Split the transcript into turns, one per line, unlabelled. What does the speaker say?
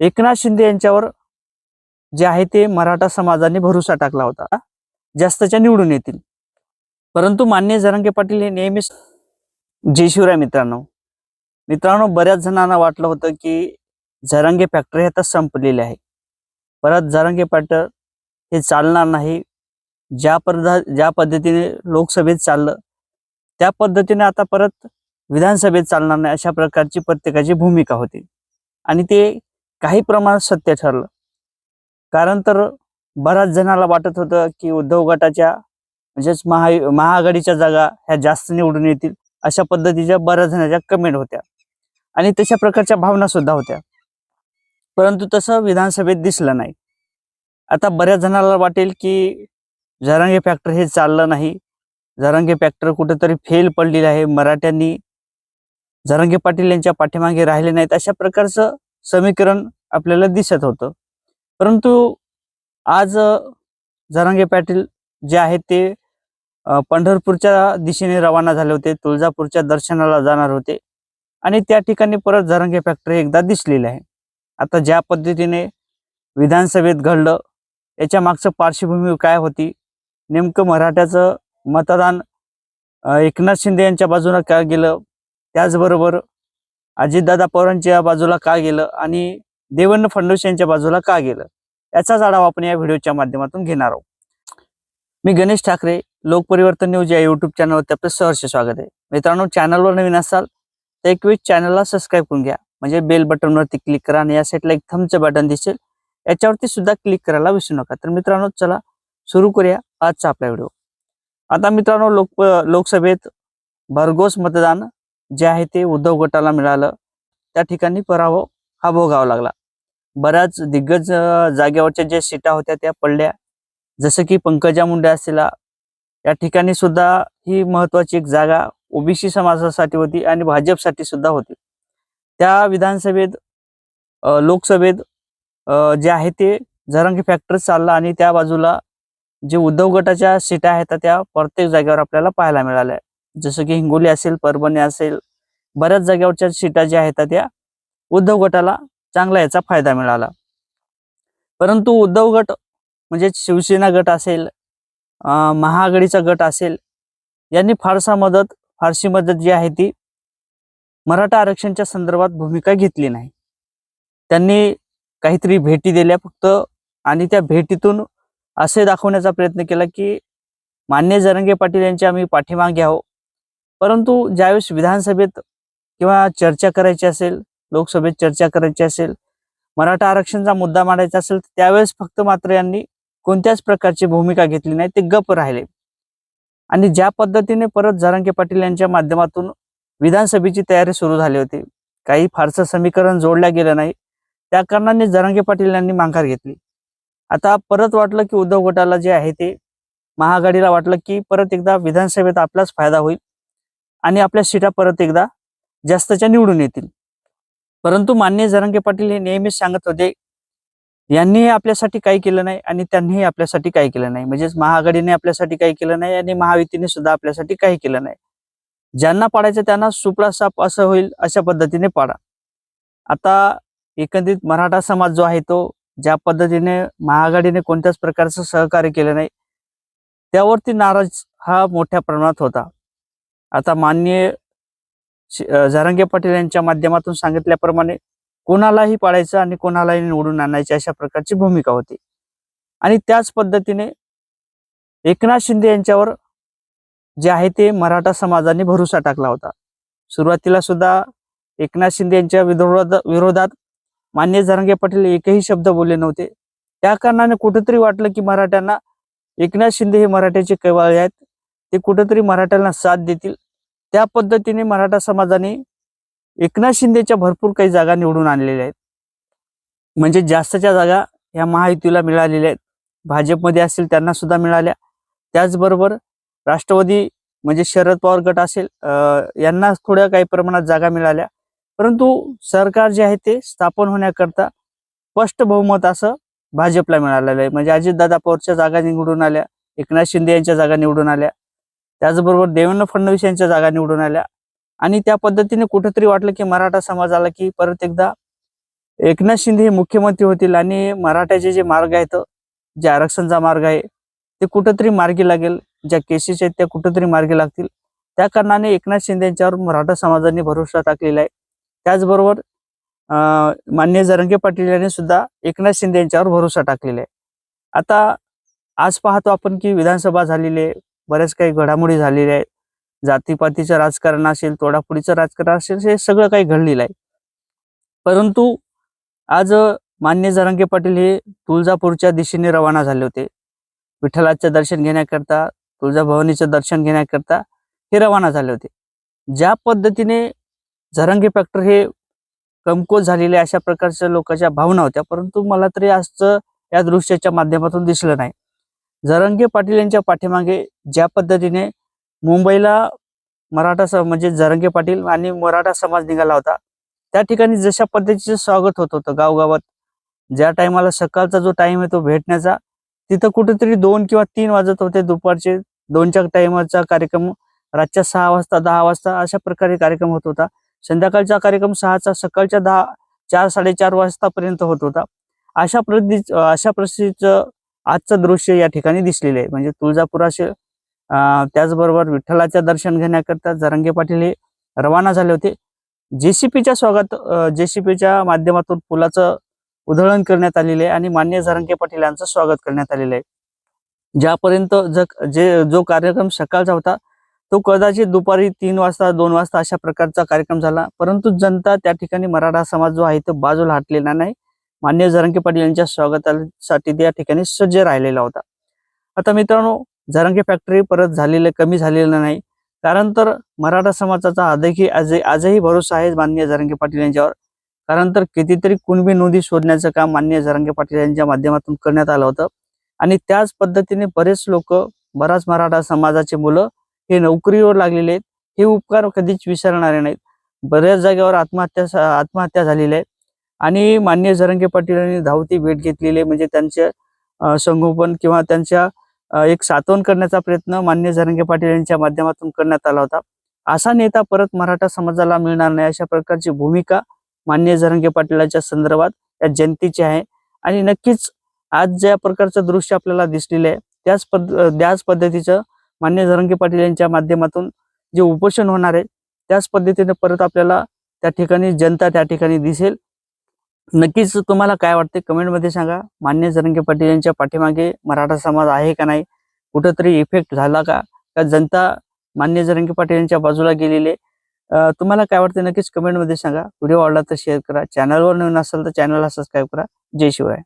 एकनाथ शिंदे यांच्यावर जे आहे ते मराठा समाजाने भरोसा टाकला होता. जास्तच्या निवडून येतील. परंतु मान्य जरांगे पाटील हे नेहमीच जय शिवराय मित्रांनो. मित्रांनो बऱ्याच जणांना वाटलं होतं की झरांगे फॅक्टरी आता संपलेली आहे. परत जरंगे पाटील हे चालणार नाही. ज्या पदा ज्या पद्धतीने लोकसभेत चाललं त्या पद्धतीने आता परत विधानसभेत चालणार नाही अशा प्रकारची प्रत्येकाची भूमिका होती. आणि ते काही प्रमाणात सत्य ठरलं. कारण तर बऱ्याच जणाला वाटत होतं की उद्धव गटाच्या म्हणजेच महा महाआघाडीच्या जागा ह्या जास्त निवडून येतील अशा पद्धतीच्या बऱ्याच जणांच्या कमेंट होत्या. आणि तशा प्रकारच्या भावना सुद्धा होत्या. परंतु तसं विधानसभेत दिसलं नाही. आता बऱ्याच जणाला वाटेल की जरांगे फॅक्टर हे चाललं नाही. जरांगे फॅक्टर कुठेतरी फेल पडलेली आहे. मराठ्यांनी जरांगे पाटील यांच्या पाठीमागे राहिले नाहीत. अशा प्रकारचं समीकरण आपल्याला दिसत होतं. परंतु आज अ, जरांगे पाटील जे आहेत ते पंढरपूरच्या दिशेने रवाना झाले होते तुळजापूरच्या दर्शनाला जाणार होते आणि त्या ठिकाणी परत जरांगे फॅक्टरी एकदा दिसलेली आहे. आता ज्या पद्धतीने विधानसभेत घडलं याच्या मागचं पार्श्वभूमी काय होती नेमकं मराठ्याचं मतदान एकनाथ शिंदे यांच्या बाजूनं का गेलं त्याचबरोबर अजितदादा पवारांच्या बाजूला का गेलं आणि देवेंद्र फडणवीस यांच्या बाजूला का गेलं? याचाच आढावा आपण या व्हिडिओच्या माध्यमातून घेणार आहोत. मी गणेश ठाकरे लोकपरिवर्तन न्यूज या युट्यूब चॅनलवरती आपलं सहर्ष स्वागत आहे. मित्रांनो चॅनलवर नवीन असाल तर एक चॅनलला सबस्क्राईब करून घ्या. म्हणजे बेल बटनवरती क्लिक करा आणि या साईडला एक थमचं बटन दिसेल. याच्यावरती सुद्धा क्लिक करायला विसरू नका. तर मित्रांनो चला सुरू करूया आजचा आपला व्हिडिओ. आता मित्रांनो लोक लोकसभेत भरघोस मतदान जे आहे ते उद्धव गटाला मिळालं. त्या ठिकाणी पराभव हा भोगावा लागला. बऱ्याच दिग्गज जागेवरच्या ज्या सीटा होत्या त्या पडल्या. जसं की पंकजा मुंडे असलेला या ठिकाणी सुद्धा ही महत्वाची एक जागा ओबीसी समाजासाठी होती आणि भाजपसाठी सुद्धा होती. त्या विधानसभेत लोकसभेत जे आहे ते झरंगी फॅक्टर चालला आणि त्या बाजूला जे उद्धव गटाच्या सीटा आहेत त्या प्रत्येक जागेवर आपल्याला पाहायला मिळाल्या. जसं की हिंगोली असेल परभणी असेल बऱ्याच जागेवरच्या सीटा ज्या आहेत त्या उद्धव गटाला चांगला याचा फायदा मिळाला. परंतु उद्धव गट म्हणजे शिवसेना गट असेल महाआघाडीचा गट असेल यांनी फारसा मदत फारशी मदत जी आहे ती मराठा आरक्षणच्या संदर्भात भूमिका घेतली नाही. त्यांनी काहीतरी भेटी दिल्या फक्त आणि त्या भेटीतून असे दाखवण्याचा प्रयत्न केला की मान्य जरंगे पाटील यांच्या आम्ही पाठीमागे आहो परंतु ज्यावेळेस विधानसभेत किंवा चर्चा करायची असेल लोकसभेत चर्चा करायची असेल मराठा आरक्षणचा मुद्दा मांडायचा असेल तर त्यावेळेस फक्त मात्र यांनी कोणत्याच प्रकारची भूमिका घेतली नाही ते गप राहिले. आणि ज्या पद्धतीने परत जरंगे पाटील यांच्या माध्यमातून विधानसभेची तयारी सुरू झाली होती काही फारसं समीकरण जोडल्या गेलं नाही त्या कारणाने जरांगे पाटील यांनी माघार घेतली. आता परत वाटलं की उद्धव गटाला जे आहे ते महाआघाडीला वाटलं की परत एकदा विधानसभेत आपलाच फायदा होईल आणि आपल्या सीटा परत एकदा जास्तच्या निवडून येतील. परंतु मान्य जरांगे पाटील हे नेहमीच सांगत होते यांनीही आपल्यासाठी काही केलं नाही आणि त्यांनीही आपल्यासाठी काही केलं नाही. म्हणजेच महाआघाडीने आपल्यासाठी काही केलं नाही आणि महायुतीने सुद्धा आपल्यासाठी काही केलं नाही. ज्यांना पाडायचं त्यांना सुपडा साप असं होईल अशा पद्धतीने पाडा. आता एकंदरीत मराठा समाज जो आहे तो ज्या पद्धतीने महाआघाडीने कोणत्याच प्रकारचं सहकार्य केलं नाही त्यावरती नाराज हा मोठ्या प्रमाणात होता. आता मान्य शि- पाटील यांच्या माध्यमातून सांगितल्याप्रमाणे कोणालाही पाळायचं आणि कोणालाही निवडून आणायची अशा प्रकारची भूमिका होती. आणि त्याच पद्धतीने एकनाथ शिंदे यांच्यावर जे आहे ते मराठा समाजाने भरोसा टाकला होता. सुरुवातीला सुद्धा एकनाथ शिंदे यांच्या विरोधात विरोधात मान्य झरंगे पाटील एकही शब्द बोलले नव्हते. त्या कारणाने कुठेतरी वाटलं की मराठ्यांना एकनाथ शिंदे हे मराठ्याचे कैवाळे आहेत. ते कुठेतरी मराठ्यांना साथ देतील. त्या पद्धतीने मराठा समाजाने एकनाथ शिंदेच्या भरपूर काही जागा निवडून आणलेल्या आहेत. म्हणजे जास्तच्या जागा या महायुतीला मिळालेल्या आहेत. भाजपमध्ये असतील त्यांना सुद्धा मिळाल्या. त्याचबरोबर राष्ट्रवादी म्हणजे शरद पवार गट असेल यांना थोड्या काही प्रमाणात जागा मिळाल्या. परंतु सरकार जे आहे ते स्थापन होण्याकरता स्पष्ट बहुमत असं भाजपला मिळालेलं आहे. म्हणजे अजितदादा पवारच्या जागा निवडून आल्या एकनाथ शिंदे यांच्या जागा निवडून आल्या. त्याचबरोबर देवेंद्र फडणवीस यांच्या जागा निवडून आल्या. आणि त्या पद्धतीने कुठेतरी वाटलं की मराठा समाजाला की परत एकदा एकनाथ शिंदे हे मुख्यमंत्री होतील आणि मराठ्याचे जे मार्ग आहेत जे आरक्षणचा मार्ग आहे ते कुठंतरी मार्गी लागेल. ज्या केसेस आहेत त्या कुठंतरी मार्गी लागतील. त्या कारणाने एकनाथ शिंदे यांच्यावर मराठा समाजाने भरोसा टाकलेला आहे. त्याचबरोबर मान्य जरंगे पाटील यांनी सुद्धा एकनाथ शिंदे यांच्यावर भरोसा टाकलेला आहे. आता आज पाहतो आपण की विधानसभा झालेली आहे. बऱ्याच काही घडामोडी झालेल्या आहेत. जातीपातीचं राजकारण असेल तोडाफोडीचं राजकारण असेल हे सगळं काही घडलेलं आहे. परंतु आज मान्य जरांगे पाटील हे तुळजापूरच्या दिशेने रवाना झाले होते. विठ्ठलाचं दर्शन घेण्याकरता तुळजाभवानीचं दर्शन घेण्याकरता हे रवाना झाले होते. ज्या पद्धतीने झरंगे फॅक्टर हे कमकोत झालेले अशा प्रकारच्या लोकांच्या भावना होत्या परंतु मला तरी आजचं या दृश्याच्या माध्यमातून दिसलं नाही. जरंगे पाटील यांच्या पाठीमागे ज्या पद्धतीने मुंबईला मराठा स म्हणजे जरंगे पाटील आणि मराठा समाज निघाला होता त्या ठिकाणी जशा पद्धतीचं स्वागत होत होतं गावगावात ज्या टायमाला सकाळचा जो टाइम आहे तो भेटण्याचा तिथं कुठेतरी दोन किंवा तीन वाजत होते दुपारचे दोनच्या टायमाचा कार्यक्रम रातच्या सहा वाजता दहा वाजता अशा प्रकारे कार्यक्रम होत होता. संध्याकाळचा कार्यक्रम सहाचा सकाळच्या दहा चार साडेचार वाजतापर्यंत होत होता. अशा प्रति अशा परिस्थितीचं आजचं दृश्य या ठिकाणी दिसलेलं आहे. म्हणजे तुळजापुराचे त्याचबरोबर विठ्ठलाच्या दर्शन घेण्याकरता जरंगे पाटील हे रवाना झाले होते. जेसीपीच्या स्वागत जेसीपीच्या माध्यमातून पुलाचं उधळण करण्यात आलेलं आहे आणि मान्य जरंगे पाटील यांचं स्वागत करण्यात आलेलं आहे. ज्यापर्यंत ज- जे जो कार्यक्रम सकाळचा होता तो कदाचित दुपारी तीन वाजता दोन वाजता अशा प्रकारचा कार्यक्रम झाला. परंतु जनता त्या ठिकाणी मराठा समाज जो आहे तो बाजूला हटलेला नाही. मान्य जरंगे पाटील यांच्या स्वागतासाठी त्या ठिकाणी सज्ज राहिलेला होता. आता मित्रांनो जरंगे फॅक्टरी परत झालेलं कमी झालेलं नाही. कारण तर मराठा समाजाचा आजही आज आजही भरोसा आहे मान्य जरंगे पाटील यांच्यावर. कारण तर कितीतरी कुणबी नोंदी शोधण्याचं काम मान्य जरंगे पाटील यांच्या माध्यमातून करण्यात आलं होतं. आणि त्याच पद्धतीने बरेच लोक बराच मराठा समाजाचे मुलं हे नोकरीवर लागलेले आहेत. हे उपकार कधीच विसरणारे नाहीत. बऱ्याच जागेवर आत्महत्या आत्महत्या झालेल्या आहेत. आणि मान्य जरंगे पाटील यांनी धावती भेट घेतलेली आहे. म्हणजे त्यांचे संगोपन किंवा त्यांच्या एक सातवण करण्याचा प्रयत्न मान्य जरंगे पाटील यांच्या माध्यमातून करण्यात आला होता. असा नेता परत मराठा समाजाला मिळणार नाही अशा प्रकारची भूमिका मान्य जरंगे पाटीलाच्या संदर्भात या जनतेची आहे. आणि नक्कीच आज ज्या प्रकारचं दृश्य आपल्याला दिसलेलं आहे त्याच पद्ध त्याच पद्धतीचं मान्य जरंगे पाटील यांच्या माध्यमातून जे उपोषण होणार आहे त्याच पद्धतीने परत आपल्याला त्या ठिकाणी जनता त्या ठिकाणी दिसेल. नक्कीच तुम्हाला काय वाटते कमेंटमध्ये सांगा. मान्य जरंगे पाटील यांच्या पाठीमागे मराठा समाज आहे का नाही? कुठंतरी इफेक्ट झाला का? का जनता मान्य जरंगे पाटील यांच्या बाजूला गेलेले तुम्हाला काय वाटते नक्कीच कमेंटमध्ये सांगा. व्हिडिओ आवडला तर शेअर करा. चॅनलवर नवीन असेल तर चॅनलला सबस्क्राईब करा. जय शिवराय.